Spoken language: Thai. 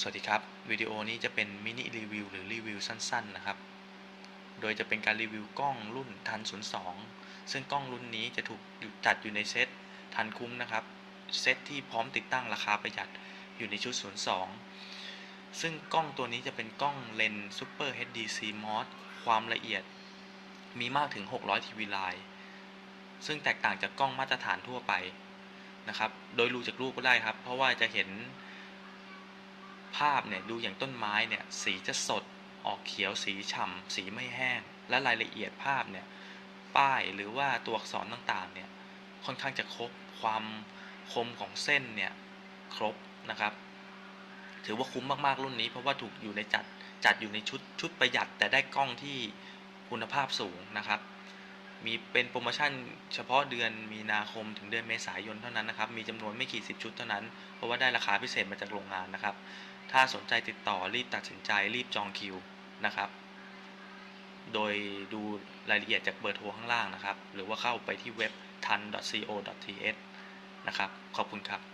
สวัสดีครับ วิดีโอนี้จะเป็นมินิรีวิวหรือรีวิวสั้นๆนะครับ โดยจะเป็นการรีวิวกล้องรุ่นทัน02 ซึ่งกล้องรุ่นนี้จะถูกจัดอยู่ในเซตทันคุ้มนะครับ เซตที่พร้อมติดตั้งราคาประหยัดอยู่ในชุด 02 ซึ่งกล้องตัวนี้จะเป็นกล้องเลนส์ Super HD CMOS ความละเอียด มีมากถึง 600 ทีวีไลน์ซึ่งแตกต่างจากกล้องมาตรฐานทั่วไปนะครับ โดยดูจากรูปก็ได้ครับ เพราะว่าจะเห็นาพเนี่ยดูอย่างต้นไม้เนี่ยสีจะสดออกเขียวสีฉ่ำสีไม่แห้ง และรายละเอียดภาพเนี่ยป้ายหรือว่าตัวอักษรต่างๆเนี่ยค่อนข้างจะครบความคมของเส้นเนี่ยครบนะครับ ถือว่าคุ้มมากๆรุ่นนี้ เพราะว่าถูกอยู่ในจัดจัดอยู่ในชุดชุดประหยัด แต่ได้กล้องที่คุณภาพสูงนะครับ มีเป็นโปรโมชั่นเฉพาะเดือนมีนาคมถึงเดือนเมษายนเท่านั้นนะครับ มีจำนวนไม่กี่สิบชุดเท่านั้น เพราะว่าได้ราคาพิเศษมาจากโรงงานนะครับ ถ้าสนใจติดต่อรีบตัดสินใจรีบจองคิวนะครับ โดยดูรายละเอียดจากเบอร์โทรข้างล่างนะครับ หรือว่าเข้าไปที่เว็บ tan.co.th นะครับ ขอบคุณครับ